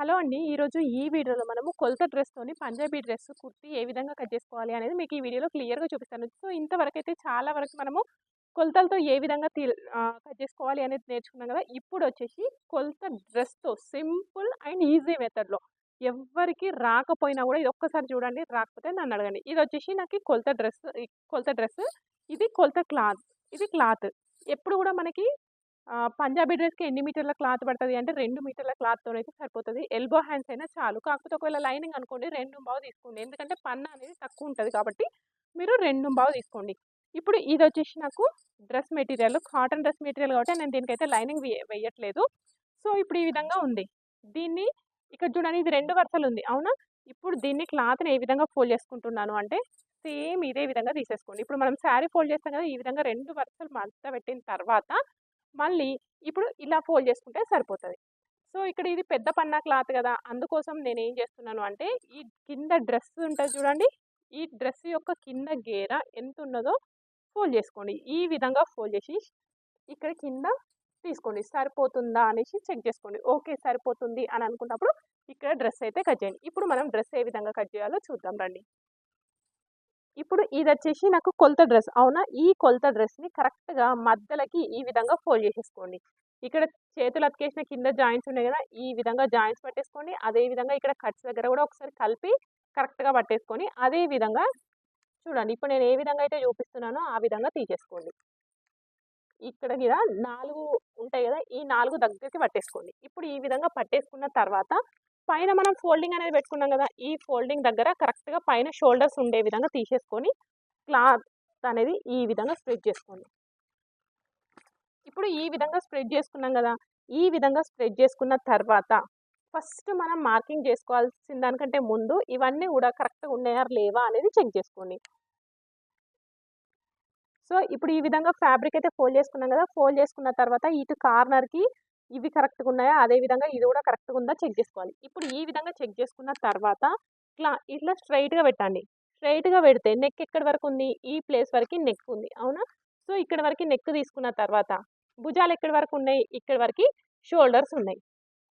Hello అండి. ఈరోజు ఈ వీడియోలో మనము కొలత డ్రెస్‌తోని పంజాబీ డ్రెస్ కుర్తీ ఏ విధంగా కట్ చేసుకోవాలి అనేది మీకు ఈ వీడియోలో క్లియర్‌గా చూపిస్తాను. సో, ఇంతవరకు అయితే చాలా వరకు మనము కొలతలతో ఏ విధంగా కట్ చేసుకోవాలి అనేది నేర్చుకున్నాం కదా! ఇప్పుడు వచ్చేసి కొలత డ్రెస్‌తో సింపుల్ అండ్ ఈజీ మెథడ్‌లో ఎవ్వరికీ రాకపోయినా కూడా ఇది ఒక్కసారి చూడండి. రాకపోతే నన్ను అడగండి ఇది వచ్చేసి నాకు కొలత డ్రెస్ కొలత డ్రెస్. ఇది కొలత క్లాత్. ఇది క్లాత్. ఎప్పుడు కూడా మనకి పంజాబీ డ్రెస్‌కి ఎన్ని మీటర్ల క్లాత్ పడుతుంది అంటే రెండు మీటర్ల క్లాత్తో అయితే సరిపోతుంది ఎల్బో హ్యాండ్స్ అయినా చాలు. కాకపోతే ఒకవేళ లైనింగ్ అనుకోండి 2:15 తీసుకోండి. ఎందుకంటే పన్న అనేది తక్కువ ఉంటుంది కాబట్టి మీరు 2:15 తీసుకోండి. ఇప్పుడు ఇది వచ్చేసి నాకు dress material. Cotton dress material కాబట్టి నేను దీనికైతే లైనింగ్ వేయట్లేదు సో, ఇప్పుడు ఈ విధంగా ఉంది. దీన్ని ఇక్కడ చూడండి ఇది రెండు వరుసలు ఉంది అవునా? ఇప్పుడు దీన్ని క్లాత్‌ని ఏ విధంగా ఫోల్డ్ చేసుకుంటున్నాను అంటే సేమ్ ఇదే విధంగా తీసేసుకోండి. ఇప్పుడు మనం శారీ ఫోల్డ్ చేస్తాం కదా! ఈ విధంగా రెండు వరుసలు మడత పెట్టిన తర్వాత మళ్ళీ ఇప్పుడు ఇలా ఫోల్డ్ చేసుకుంటే సరిపోతుంది సో, ఇక్కడ ఇది పెద్ద పన్నా క్లాత్ కదా! అందుకోసం నేను ఏం చేస్తున్నాను అంటే ఈ కింద డ్రెస్ ఉంటుంది చూడండి. ఈ డ్రెస్ యొక్క కింద గేర ఎంతున్నదో ఫోల్డ్ చేసుకోండి. ఈ విధంగా ఫోల్డ్ చేసి ఇక్కడ కింద తీసుకోండి. సరిపోతుందా అనేసి చెక్ చేసుకోండి. ఓకే. సరిపోతుంది అని అనుకున్నప్పుడు ఇక్కడ డ్రెస్ అయితే కట్ చేయండి. ఇప్పుడు మనం డ్రెస్ ఏ విధంగా కట్ చేయాలో చూద్దాం రండి. ఇప్పుడు ఇది వచ్చేసి నాకు కొలత డ్రెస్. అవునా? ఈ కొలత డ్రెస్‌ని కరెక్ట్‌గా మధ్యలకి ఈ విధంగా ఫోల్డ్ చేసేసుకోండి. ఇక్కడ చేతులు అతికేసిన కింద జాయింట్స్ ఉన్నాయి కదా! ఈ విధంగా జాయింట్స్ పట్టేసుకోండి. అదే విధంగా ఇక్కడ కట్స్ దగ్గర కూడా ఒకసారి కలిపి కరెక్ట్‌గా పట్టేసుకొని అదే విధంగా చూడండి. ఇప్పుడు నేను ఏ విధంగా అయితే చూపిస్తున్నానో ఆ విధంగా తీసేసుకోండి. ఇక్కడ గిన 4 ఉంటాయి కదా! ఈ నాలుగు దగ్గరికి పట్టేసుకోండి. ఇప్పుడు ఈ విధంగా పట్టేసుకున్న తర్వాత పైన మనం ఫోల్డింగ్ అనేది పెట్టుకున్నాం కదా! ఈ ఫోల్డింగ్ దగ్గర కరెక్ట్‌గా పైన షోల్డర్స్ ఉండే విధంగా తీసేసుకొని క్లాత్ అనేది ఈ విధంగా స్ప్రెడ్ చేసుకోండి. ఇప్పుడు ఈ విధంగా స్ప్రెడ్ చేసుకున్నాం కదా! ఈ విధంగా స్ప్రెడ్ చేసుకున్న తర్వాత ఫస్ట్ మనం మార్కింగ్ చేసుకోవాల్సిన దానికంటే ముందు ఇవన్నీ కూడా కరెక్ట్‌గా ఉన్నాయా? లేవా? అనేది చెక్ చేసుకోండి. సో, ఇప్పుడు ఈ విధంగా ఫ్యాబ్రిక్ అయితే ఫోల్డ్ చేసుకున్నాం కదా! ఫోల్డ్ చేసుకున్న తర్వాత ఇటు కార్నర్‌కి ఇవి కరెక్ట్‌గా ఉన్నాయా? అదే విధంగా ఇది కూడా కరెక్ట్‌గా ఉందా? చెక్ చేసుకోవాలి. ఇప్పుడు ఈ విధంగా చెక్ చేసుకున్న తర్వాత ఇట్లా ఇట్లా స్ట్రెయిట్‌గా పెట్టండి. స్ట్రెయిట్‌గా పెడితే నెక్ ఎక్కడి వరకు ఉంది? ఈ ప్లేస్ వరకు నెక్ ఉంది. అవునా? సో, ఇక్కడ వరకు నెక్ తీసుకున్న తర్వాత భుజాలు ఎక్కడి వరకు ఉన్నాయి? ఇక్కడి వరకు షోల్డర్స్ ఉన్నాయి.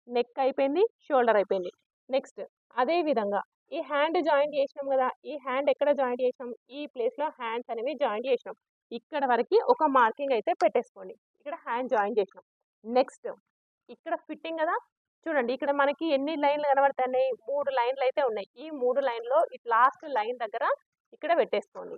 నెక్ అయిపోయింది. షోల్డర్ అయిపోయింది. నెక్స్ట్ అదే విధంగా ఈ హ్యాండ్ జాయింట్ చేసినాం కదా! ఈ హ్యాండ్ ఎక్కడ జాయింట్ చేసినాం? ఈ ప్లేస్‌లో హ్యాండ్స్ అనేవి జాయింట్ చేసినాం. ఇక్కడ వరకి ఒక మార్కింగ్ అయితే పెట్టేసుకోండి. ఇక్కడ హ్యాండ్ జాయింట్ చేసినాం. నెక్స్ట్ ఇక్కడ ఫిట్టింగ్ కదా! చూడండి ఇక్కడ మనకి ఎన్ని లైన్‌లు కనబడుతున్నాయి? మూడు లైన్‌లు అయితే ఉన్నాయి. ఈ మూడు లైన్‌లో ఈ లాస్ట్ లైన్ దగ్గర ఇక్కడ పెట్టేసుకోండి.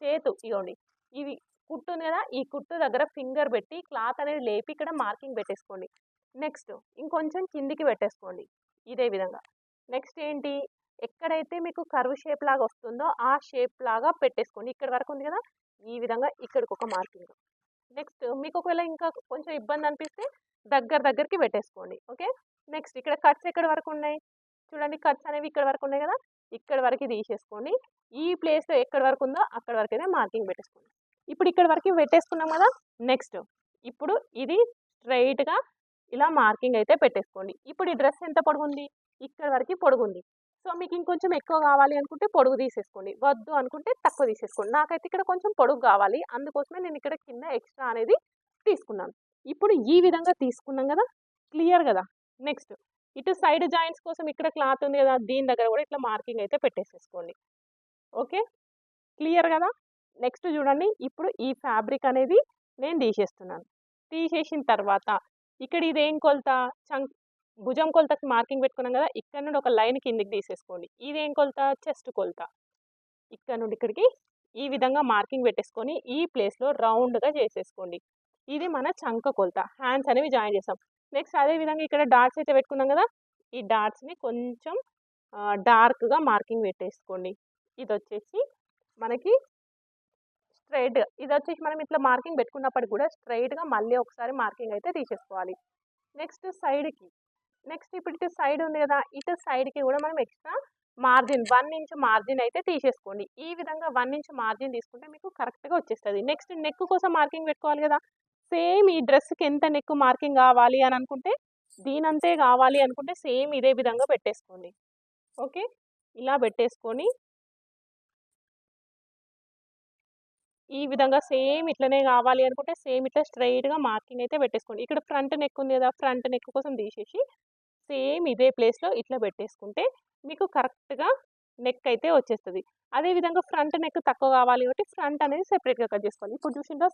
చేతు ఇగోండి. ఇవి కుట్టు ఉంది కదా! ఈ కుట్టు దగ్గర ఫింగర్ పెట్టి క్లాత్ అనేది లేపి ఇక్కడ మార్కింగ్ పెట్టేసుకోండి. నెక్స్ట్ ఇంకొంచెం కిందికి పెట్టేసుకోండి. ఇదే విధంగా. నెక్స్ట్ ఏంటి? ఎక్కడైతే మీకు కర్వ్ షేప్ లాగా వస్తుందో ఆ షేప్ లాగా పెట్టేసుకోండి. ఇక్కడ వరకు ఉంది కదా! ఈ విధంగా ఇక్కడికి ఒక మార్కింగ్. నెక్స్ట్ మీకు ఒకవేళ ఇంకా కొంచెం ఇబ్బంది అనిపిస్తే దగ్గర దగ్గరికి పెట్టేసుకోండి. ఓకే. నెక్స్ట్ ఇక్కడ కట్స్ ఎక్కడ వరకు ఉన్నాయి? చూడండి కట్స్ అనేవి ఇక్కడ వరకు ఉన్నాయి కదా! ఇక్కడ వరకు తీసేసుకోండి. ఈ ప్లేస్‌లో ఎక్కడ వరకు ఉందో అక్కడ వరకు అయితే మార్కింగ్ పెట్టేసుకోండి. ఇప్పుడు ఇక్కడ వరకు పెట్టేసుకున్నాం కదా! నెక్స్ట్ ఇప్పుడు ఇది స్ట్రైట్గా ఇలా మార్కింగ్ అయితే పెట్టేసుకోండి. ఇప్పుడు ఈ డ్రెస్ ఎంత పొడుగుంది? ఇక్కడ వరకు పొడుగుంది. సో, మీకు ఇంకొంచెం ఎక్కువ కావాలి అనుకుంటే పొడుగు తీసేసుకోండి. వద్దు అనుకుంటే తక్కువ తీసేసుకోండి. నాకైతే ఇక్కడ కొంచెం పొడుగు కావాలి. అందుకోసమే నేను ఇక్కడ కింద ఎక్స్ట్రా అనేది తీసుకున్నాను. ఇప్పుడు ఈ విధంగా తీసుకున్నాం కదా! క్లియర్ కదా! నెక్స్ట్ ఇటు సైడ్ జాయింట్స్ కోసం ఇక్కడ క్లాత్ ఉంది కదా! దీని దగ్గర కూడా ఇట్లా మార్కింగ్ అయితే పెట్టేసేసుకోండి. ఓకే. క్లియర్ కదా! నెక్స్ట్ చూడండి. ఇప్పుడు ఈ ఫ్యాబ్రిక్ అనేది నేను తీసేస్తున్నాను. తీసేసిన తర్వాత ఇక్కడ ఇదేం కొలత? చంక్ భుజం కొలతకి మార్కింగ్ పెట్టుకున్నాం కదా! ఇక్కడ నుండి ఒక లైన్ కిందికి తీసేసుకోండి. ఇదేం కొలత? చెస్ట్ కొలత. ఇక్కడ నుండి ఇక్కడికి ఈ విధంగా మార్కింగ్ పెట్టేసుకొని ఈ ప్లేస్‌లో రౌండ్‌గా చేసేసుకోండి. ఇది మన చంక కొలత. హ్యాండ్స్ అనేవి జాయిన్ చేసాం. నెక్స్ట్ అదే విధంగా ఇక్కడ డాట్స్ అయితే పెట్టుకున్నాం కదా! ఈ డాట్స్‌ని కొంచెం డార్క్‌గా మార్కింగ్ పెట్టేసుకోండి. ఇది వచ్చేసి మనకి స్ట్రెడ్ ఇది వచ్చేసి మనం ఇట్లా మార్కింగ్ పెట్టుకున్నప్పటికి కూడా స్ట్రెయిట్‌గా మళ్ళీ ఒకసారి మార్కింగ్ అయితే తీసేసుకోవాలి. నెక్స్ట్ సైడ్‌కి నెక్స్ట్ ఇప్పుడు ఇటు సైడ్ ఉంది కదా! ఇటు సైడ్‌కి కూడా మనం extra margin one inch margin అయితే తీసేసుకోండి. ఈ విధంగా వన్ ఇంచ్ మార్జిన్ తీసుకుంటే మీకు కరెక్ట్‌గా వచ్చేస్తుంది నెక్స్ట్ నెక్ కోసం మార్కింగ్ పెట్టుకోవాలి కదా! సేమ్ ఈ డ్రెస్‌కి ఎంత నెక్ మార్కింగ్ కావాలి అని అనుకుంటే దీనంతే కావాలి అనుకుంటే సేమ్ ఇదే విధంగా పెట్టేసుకోండి. ఓకే. ఇలా పెట్టేసుకొని ఈ విధంగా సేమ్ ఇట్లనే కావాలి అనుకుంటే సేమ్ ఇట్లా స్ట్రైట్గా మార్కింగ్ అయితే పెట్టేసుకోండి. ఇక్కడ ఫ్రంట్ నెక్ ఉంది కదా! ఫ్రంట్ నెక్ కోసం తీసేసి సేమ్ ఇదే ప్లేస్లో ఇట్లా పెట్టేసుకుంటే మీకు కరెక్ట్గా నెక్ అయితే వచ్చేస్తుంది. అదేవిధంగా ఫ్రంట్ నెక్ తక్కువ కావాలి కాబట్టి ఫ్రంట్ అనేది సెపరేట్గా కట్ చేసుకోవాలి. ఇప్పుడు చూసిందా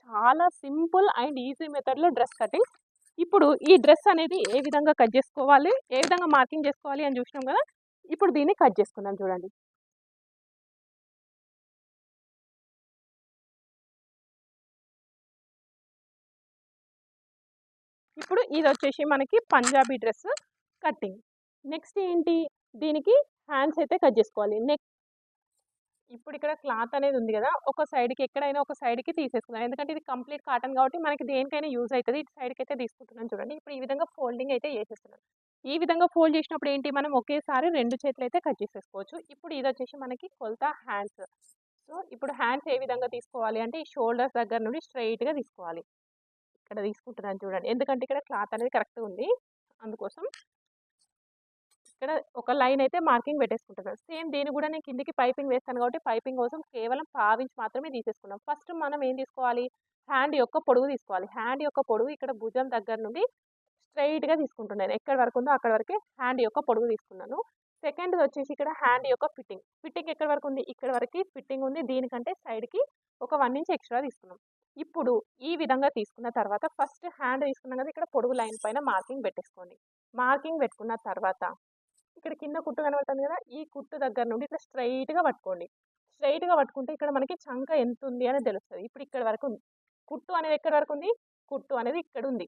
చాలా సింపుల్ అండ్ ఈజీ మెథడ్లో డ్రెస్ కటింగ్. ఇప్పుడు ఈ డ్రెస్ అనేది ఏ విధంగా కట్ చేసుకోవాలి ఏ విధంగా మార్కింగ్ చేసుకోవాలి అని చూసినాం కదా ఇప్పుడు దీన్ని కట్ చేసుకున్నాం చూడండి. ఇప్పుడు ఇది వచ్చేసి మనకి పంజాబీ డ్రెస్ కటింగ్ నెక్స్ట్ ఏంటి? దీనికి హ్యాండ్స్ అయితే కట్ చేసుకోవాలి. నెక్ ఇప్పుడు ఇక్కడ క్లాత్ అనేది ఉంది కదా ఒక సైడ్కి ఎక్కడైనా ఒక సైడ్కి తీసేసుకున్నాను ఎందుకంటే ఇది కంప్లీట్ కాటన్ కాబట్టి మనకి దేనికైనా యూజ్ అవుతుంది. ఇటు సైడ్కి అయితే తీసుకుంటున్నాను చూడండి. ఇప్పుడు ఈ విధంగా ఫోల్డింగ్ అయితే చేసేస్తున్నాను ఈ విధంగా ఫోల్డ్ చేసినప్పుడు ఏంటి? మనం ఒకేసారి రెండు చేతులు అయితే కట్ చేసేసుకోవచ్చు. ఇప్పుడు ఇది వచ్చేసి మనకి కొలత హ్యాండ్స్. సో ఇప్పుడు హ్యాండ్స్ ఏ విధంగా తీసుకోవాలి అంటే ఈ షోల్డర్స్ దగ్గర నుండి స్ట్రైట్గా తీసుకోవాలి. ఇక్కడ తీసుకుంటున్నాను చూడండి. ఎందుకంటే ఇక్కడ క్లాత్ అనేది కరెక్ట్ ఉంది. అందుకోసం ఇక్కడ ఒక లైన్ అయితే మార్కింగ్ పెట్టేసుకుంటున్నాను. సేమ్ దీన్ని కూడా నేను కిందికి పైపింగ్ వేస్తాను కాబట్టి పైపింగ్ కోసం కేవలం పావించి మాత్రమే తీసేసుకున్నాం. ఫస్ట్ మనం ఏం తీసుకోవాలి? హ్యాండ్ యొక్క పొడుగు తీసుకోవాలి. హ్యాండ్ యొక్క పొడుగు ఇక్కడ భుజం దగ్గర నుండి స్ట్రైట్గా తీసుకుంటున్నాను. ఎక్కడి వరకు ఉందో అక్కడ వరకే హ్యాండ్ యొక్క పొడుగు తీసుకున్నాను. సెకండ్ వచ్చేసి ఇక్కడ హ్యాండ్ యొక్క ఫిట్టింగ్. ఫిట్టింగ్ ఎక్కడి వరకు ఉంది? ఇక్కడ వరకు ఫిట్టింగ్ ఉంది. దీనికంటే సైడ్కి ఒక వన్ ఇంచ్ ఎక్స్ట్రా తీసుకున్నాం. ఇప్పుడు ఈ విధంగా తీసుకున్న తర్వాత ఫస్ట్ హ్యాండ్ తీసుకున్నాం కదా ఇక్కడ పొడుగు లైన్ పైన మార్కింగ్ పెట్టేసుకోండి. మార్కింగ్ పెట్టుకున్న తర్వాత ఇక్కడ కింద కుట్టు కనబడుతుంది కదా ఈ కుట్టు దగ్గర నుండి ఇట్లా స్ట్రైట్గా పట్టుకోండి. స్ట్రైట్గా పట్టుకుంటే ఇక్కడ మనకి చంక ఎంత ఉంది అని తెలుస్తుంది. ఇప్పుడు ఇక్కడ వరకు ఉంది. కుట్టు అనేది ఎక్కడ వరకు ఉంది? కుట్టు అనేది ఇక్కడ ఉంది.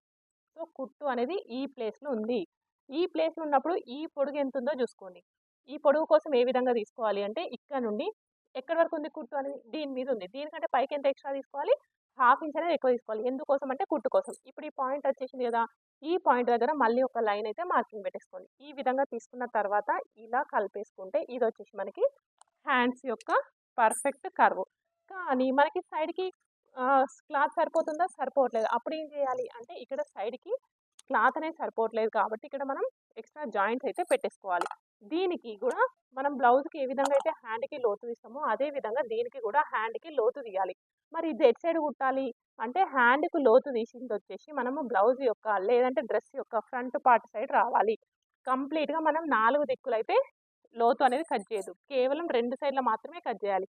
సో కుట్టు అనేది ఈ ప్లేస్లో ఉంది. ఈ ప్లేస్లో ఉన్నప్పుడు ఈ పొడుగు ఎంత ఉందో చూసుకోండి. ఈ పొడుగు కోసం ఏ విధంగా తీసుకోవాలి అంటే ఇక్కడ నుండి ఎక్కడ వరకు ఉంది కుట్టు అనేది? దీని మీద ఉంది. దీనికంటే పైకి ఎంత ఎక్స్ట్రా తీసుకోవాలి? హాఫ్ ఇంచ్ అనేది ఎక్కువ తీసుకోవాలి. ఎందుకోసం అంటే కుట్టు కోసం. ఇప్పుడు ఈ పాయింట్ వచ్చేసింది కదా ఈ పాయింట్ దగ్గర మళ్ళీ ఒక లైన్ అయితే మార్కింగ్ పెట్టేసుకోండి. ఈ విధంగా తీసుకున్న తర్వాత ఇలా కలిపేసుకుంటే ఇది వచ్చేసి మనకి హ్యాండ్స్ యొక్క పర్ఫెక్ట్ కర్వ్. కానీ మనకి సైడ్కి క్లాత్ సరిపోతుందా? సరిపోవట్లేదు. అప్పుడు ఏం చేయాలి అంటే ఇక్కడ సైడ్కి క్లాత్ అనేది సరిపోవట్లేదు కాబట్టి ఇక్కడ మనం ఎక్స్ట్రా జాయింట్స్ అయితే పెట్టేసుకోవాలి. దీనికి కూడా మనం బ్లౌజ్కి ఏ విధంగా అయితే హ్యాండ్కి లోతు తీస్తామో అదే విధంగా దీనికి కూడా హ్యాండ్కి లోతు తీయాలి. మరి ఇది ఎట్ సైడ్ కుట్టాలి? అంటే హ్యాండ్కు లోతు తీసింది వచ్చేసి మనము బ్లౌజ్ యొక్క లేదంటే డ్రెస్ యొక్క ఫ్రంట్ పార్ట్ సైడ్ రావాలి. కంప్లీట్గా మనం నాలుగు దిక్కులు అయితే లోతు అనేది కట్ చేయదు. కేవలం రెండు సైడ్ల మాత్రమే కట్ చేయాలి.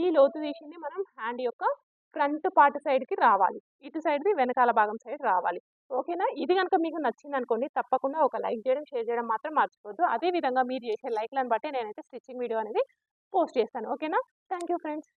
ఈ లోతు తీసింది మనం హ్యాండ్ యొక్క ఫ్రంట్ పార్ట్ సైడ్కి రావాలి. ఇటు సైడ్ది వెనకాల భాగం సైడ్ రావాలి. ఓకేనా ఇది కనుక మీకు నచ్చింది అనుకోండి తప్పకుండా ఒక లైక్ చేయడం షేర్ చేయడం మాత్రం మర్చిపోద్దు అదే విధంగా మీరు చేసే లైక్లను బట్టి నేనైతే స్టిచ్చింగ్ వీడియో అనేది పోస్ట్ చేస్తాను. ఓకేనా థ్యాంక్ యూ ఫ్రెండ్స్